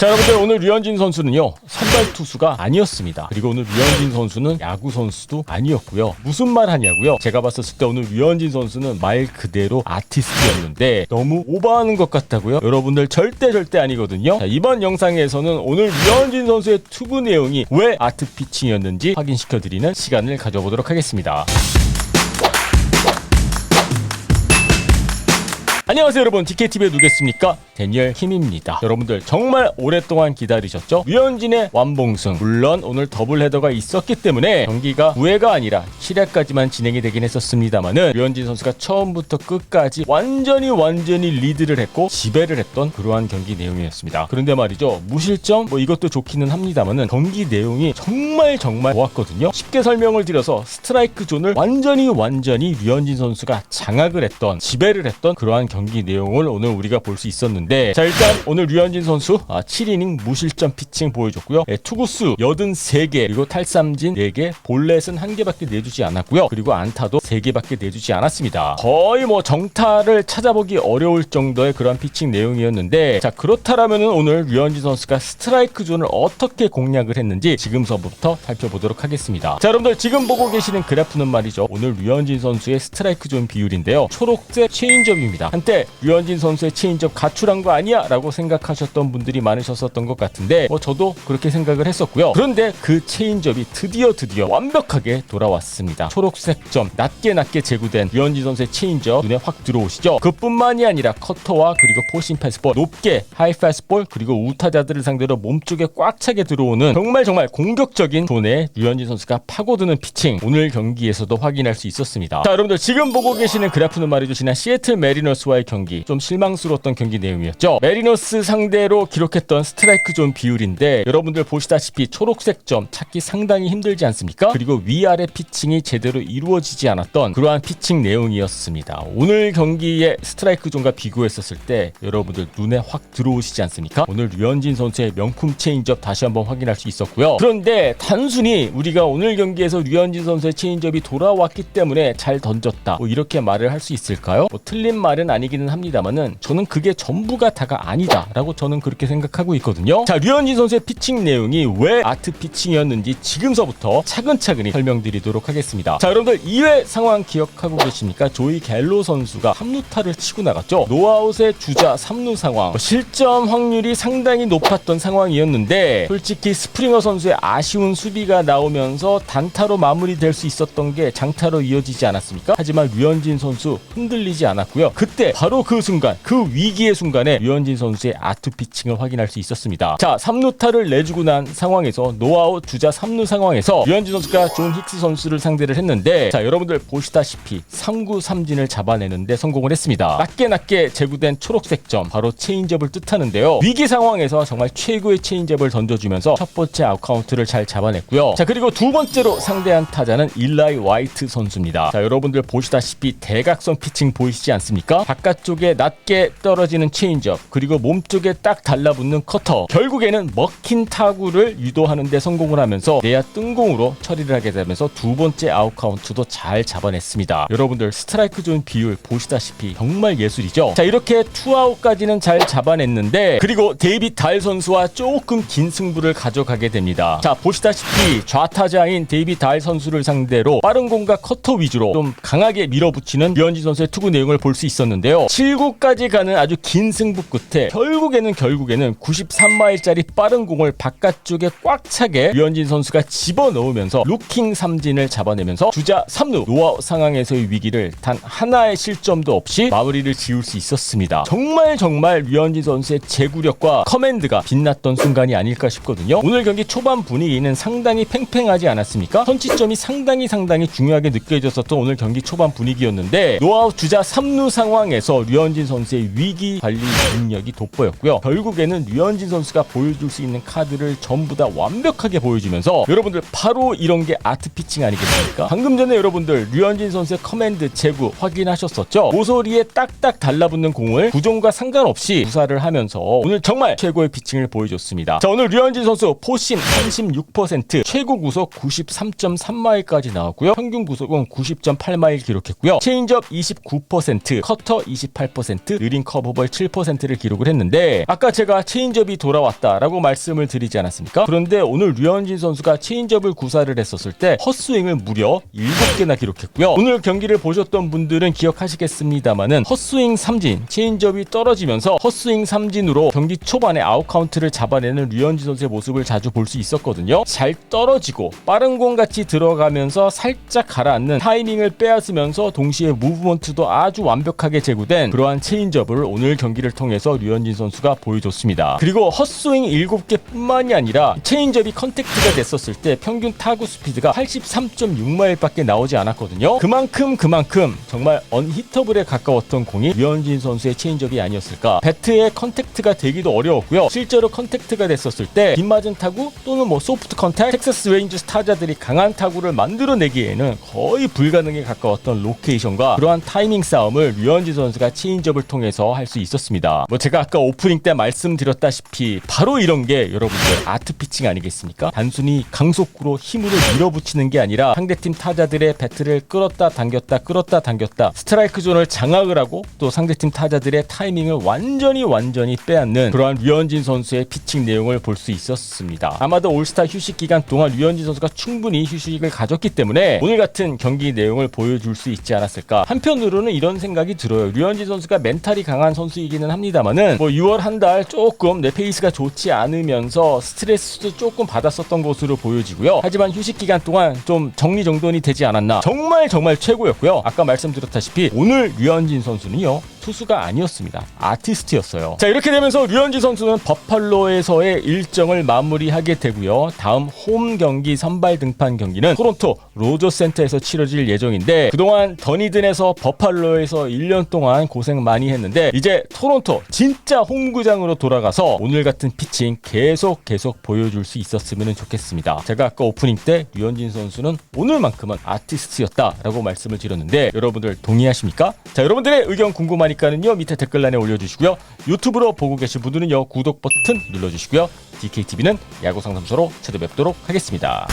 자 여러분들 오늘 류현진 선수는요 선발 투수가 아니었습니다. 그리고 오늘 류현진 선수는 야구 선수도 아니었고요. 무슨 말 하냐고요? 제가 봤었을 때 오늘 류현진 선수는 말 그대로 아티스트였는데 너무 오버하는 것 같다고요? 여러분들 절대 절대 아니거든요. 자, 이번 영상에서는 오늘 류현진 선수의 투구 내용이 왜 아트 피칭이었는지 확인시켜드리는 시간을 가져보도록 하겠습니다. 안녕하세요 여러분. DKTV에 누겠습니까? 데니얼 힘입니다. 여러분들 정말 오랫동안 기다리셨죠? 류현진의 완봉승. 물론 오늘 더블 헤더가 있었기 때문에 경기가 9회가 아니라 7회까지만 진행이 되긴 했었습니다만은 류현진 선수가 처음부터 끝까지 완전히 완전히 리드를 했고 지배를 했던 그러한 경기 내용이었습니다. 그런데 말이죠. 무실점 뭐 이것도 좋기는 합니다만은 경기 내용이 정말 정말 좋았거든요. 쉽게 설명을 드려서 스트라이크 존을 완전히 완전히 류현진 선수가 장악을 했던 지배를 했던 그러한 경기 내용을 오늘 우리가 볼 수 있었는데 자 일단 오늘 류현진 선수 아, 7이닝 무실점 피칭 보여줬고요. 예, 투구수 83개 그리고 탈삼진 4개 볼넷은 1개밖에 내주지 않았고요. 그리고 안타도 3개밖에 내주지 않았습니다. 거의 뭐 정타를 찾아보기 어려울 정도의 그런 피칭 내용이었는데 자 그렇다라면은 오늘 류현진 선수가 스트라이크 존을 어떻게 공략을 했는지 지금서부터 살펴보도록 하겠습니다. 자 여러분들 지금 보고 계시는 그래프는 말이죠. 오늘 류현진 선수의 스트라이크 존 비율인데요. 초록색 체인점입니다. 한때 류현진 선수의 체인점 가출한 거 아니야? 라고 생각하셨던 분들이 많으셨었던 것 같은데 뭐 저도 그렇게 생각을 했었고요. 그런데 그 체인점이 드디어 드디어 완벽하게 돌아왔습니다. 초록색 점 낮게 낮게 제구된 류현진 선수의 체인점 눈에 확 들어오시죠. 그뿐만이 아니라 커터와 그리고 포신 패스볼 높게 하이 패스볼 그리고 우타자들을 상대로 몸쪽에 꽉 차게 들어오는 정말 정말 공격적인 존의 류현진 선수가 파고드는 피칭 오늘 경기에서도 확인할 수 있었습니다. 자 여러분들 지금 보고 계시는 그래프는 말이죠. 지난 시애틀 메리너스와의 경기 좀 실망스러웠던 경기 내용이었죠. 메리너스 상대로 기록했던 스트라이크 존 비율인데 여러분들 보시다시피 초록색 점 찾기 상당히 힘들지 않습니까? 그리고 위아래 피칭이 제대로 이루어지지 않았던 그러한 피칭 내용이었습니다. 오늘 경기의 스트라이크 존과 비교했었을 때 여러분들 눈에 확 들어오시지 않습니까? 오늘 류현진 선수의 명품 체인지업 다시 한번 확인할 수 있었고요. 그런데 단순히 우리가 오늘 경기에서 류현진 선수의 체인지업이 돌아왔기 때문에 잘 던졌다. 뭐 이렇게 말을 할 수 있을까요? 뭐 틀린 말은 아니 기는 합니다만은 저는 그게 전부가 다가 아니다라고 저는 그렇게 생각하고 있거든요. 자, 류현진 선수의 피칭 내용이 왜 아트 피칭이었는지 지금서부터 차근차근히 설명드리도록 하겠습니다. 자, 여러분들 2회 상황 기억하고 계십니까? 조이 갤로 선수가 3루타를 치고 나갔죠. 노아웃의 주자 3루 상황. 뭐 실점 확률이 상당히 높았던 상황이었는데 솔직히 스프링어 선수의 아쉬운 수비가 나오면서 단타로 마무리될 수 있었던 게 장타로 이어지지 않았습니까? 하지만 류현진 선수 흔들리지 않았고요. 그때 바로 그 순간 그 위기의 순간에 류현진 선수의 아트 피칭을 확인할 수 있었습니다. 자, 3루타를 내주고 난 상황에서 노아웃 주자 3루 상황에서 류현진 선수가 존 힉스 선수를 상대를 했는데 자, 여러분들 보시다시피 3구 3진을 잡아내는데 성공을 했습니다. 낮게 낮게 제구된 초록색 점 바로 체인지업을 뜻하는데요. 위기 상황에서 정말 최고의 체인지업을 던져주면서 첫 번째 아웃카운트를 잘 잡아냈고요. 자, 그리고 두 번째로 상대한 타자는 일라이 와이트 선수입니다. 자, 여러분들 보시다시피 대각선 피칭 보이시지 않습니까? 바깥쪽에 낮게 떨어지는 체인지업 그리고 몸쪽에 딱 달라붙는 커터. 결국에는 먹힌 타구를 유도하는 데 성공을 하면서 내야 뜬공으로 처리를 하게 되면서 두 번째 아웃 카운트도 잘 잡아냈습니다. 여러분들 스트라이크 존 비율 보시다시피 정말 예술이죠? 자 이렇게 투아웃까지는 잘 잡아냈는데 그리고 데이빗 달 선수와 조금 긴 승부를 가져가게 됩니다. 자 보시다시피 좌타자인 데이빗 달 선수를 상대로 빠른 공과 커터 위주로 좀 강하게 밀어붙이는 류현진 선수의 투구 내용을 볼 수 있었는데 요 7구까지 가는 아주 긴 승부 끝에 결국에는 결국에는 93마일짜리 빠른 공을 바깥쪽에 꽉 차게 류현진 선수가 집어넣으면서 루킹 삼진을 잡아내면서 주자 3루 노아웃 상황에서의 위기를 단 하나의 실점도 없이 마무리를 지을 수 있었습니다. 정말 정말 류현진 선수의 제구력과 커맨드가 빛났던 순간이 아닐까 싶거든요. 오늘 경기 초반 분위기는 상당히 팽팽하지 않았습니까? 선취점이 상당히 상당히 중요하게 느껴졌었던 오늘 경기 초반 분위기였는데 노아웃 주자 3루 상황에 서 류현진 선수의 위기 관리 능력이 돋보였고요. 결국에는 류현진 선수가 보여줄 수 있는 카드를 전부 다 완벽하게 보여주면서 여러분들 바로 이런 게 아트 피칭 아니겠습니까? 방금 전에 여러분들 류현진 선수의 커맨드 제구 확인하셨었죠? 모서리에 딱딱 달라붙는 공을 구종과 상관없이 구사를 하면서 오늘 정말 최고의 피칭을 보여줬습니다. 자 오늘 류현진 선수 포심 36% 최고 구속 93.3마일까지 나왔고요. 평균 구속은 90.8마일 기록했고요. 체인지업 29% 커터 28%, 느린 커브볼 7%를 기록을 했는데 아까 제가 체인지업이 돌아왔다라고 말씀을 드리지 않았습니까? 그런데 오늘 류현진 선수가 체인지업을 구사를 했었을 때 헛스윙을 무려 7개나 기록했고요. 오늘 경기를 보셨던 분들은 기억하시겠습니다만은 헛스윙 삼진, 체인지업이 떨어지면서 헛스윙 삼진으로 경기 초반에 아웃 카운트를 잡아내는 류현진 선수의 모습을 자주 볼 수 있었거든요. 잘 떨어지고 빠른 공 같이 들어가면서 살짝 가라앉는 타이밍을 빼앗으면서 동시에 무브먼트도 아주 완벽하게 제 구된 그러한 체인지업을 오늘 경기를 통해서 류현진 선수가 보여줬습니다. 그리고 헛스윙 7개뿐만이 아니라 체인지업이 컨택트가 됐었을 때 평균 타구 스피드가 83.6마일밖에 나오지 않았거든요. 그만큼 그만큼 정말 언히터블에 가까웠던 공이 류현진 선수의 체인지업이 아니었을까. 배트에 컨택트가 되기도 어려웠고요. 실제로 컨택트가 됐었을 때 빗맞은 타구 또는 뭐 소프트 컨택, 텍사스 레인저스 타자들이 강한 타구를 만들어내기에는 거의 불가능에 가까웠던 로케이션과 그러한 타이밍 싸움을 류현진 선수 가 체인지업을 통해서 할 수 있었습니다. 뭐 제가 아까 오프닝 때 말씀드렸다시피 바로 이런 게 여러분들 아트 피칭 아니겠습니까? 단순히 강속구로 힘으로 밀어붙이는 게 아니라 상대팀 타자들의 배트를 끌었다 당겼다 끌었다 당겼다 스트라이크 존을 장악을 하고 또 상대팀 타자들의 타이밍을 완전히 완전히 빼앗는 그러한 류현진 선수의 피칭 내용을 볼 수 있었습니다. 아마도 올스타 휴식 기간 동안 류현진 선수가 충분히 휴식을 가졌기 때문에 오늘 같은 경기 내용을 보여줄 수 있지 않았을까. 한편으로는 이런 생각이 들어요. 류현진 선수가 멘탈이 강한 선수이기는 합니다만은 뭐 6월 한 달 조금 내 페이스가 좋지 않으면서 스트레스도 조금 받았었던 것으로 보여지고요. 하지만 휴식 기간 동안 좀 정리정돈이 되지 않았나. 정말 정말 최고였고요. 아까 말씀드렸다시피 오늘 류현진 선수는요. 투수가 아니었습니다. 아티스트였어요. 자, 이렇게 되면서 류현진 선수는 버팔로에서의 일정을 마무리하게 되고요. 다음 홈 경기 선발 등판 경기는 토론토 로저 센터에서 치러질 예정인데 그동안 더니든에서 버팔로에서 1년 동안 고생 많이 했는데 이제 토론토 진짜 홈구장으로 돌아가서 오늘 같은 피칭 계속 계속 보여줄 수 있었으면 좋겠습니다. 제가 아까 오프닝 때 류현진 선수는 오늘만큼은 아티스트였다라고 말씀을 드렸는데 여러분들 동의하십니까? 자, 여러분들의 의견 궁금하니까는요 밑에 댓글란에 올려주시고요. 유튜브로 보고 계신 분들은요 구독 버튼 눌러주시고요. DKTV는 야구 상담소로 찾아뵙도록 하겠습니다.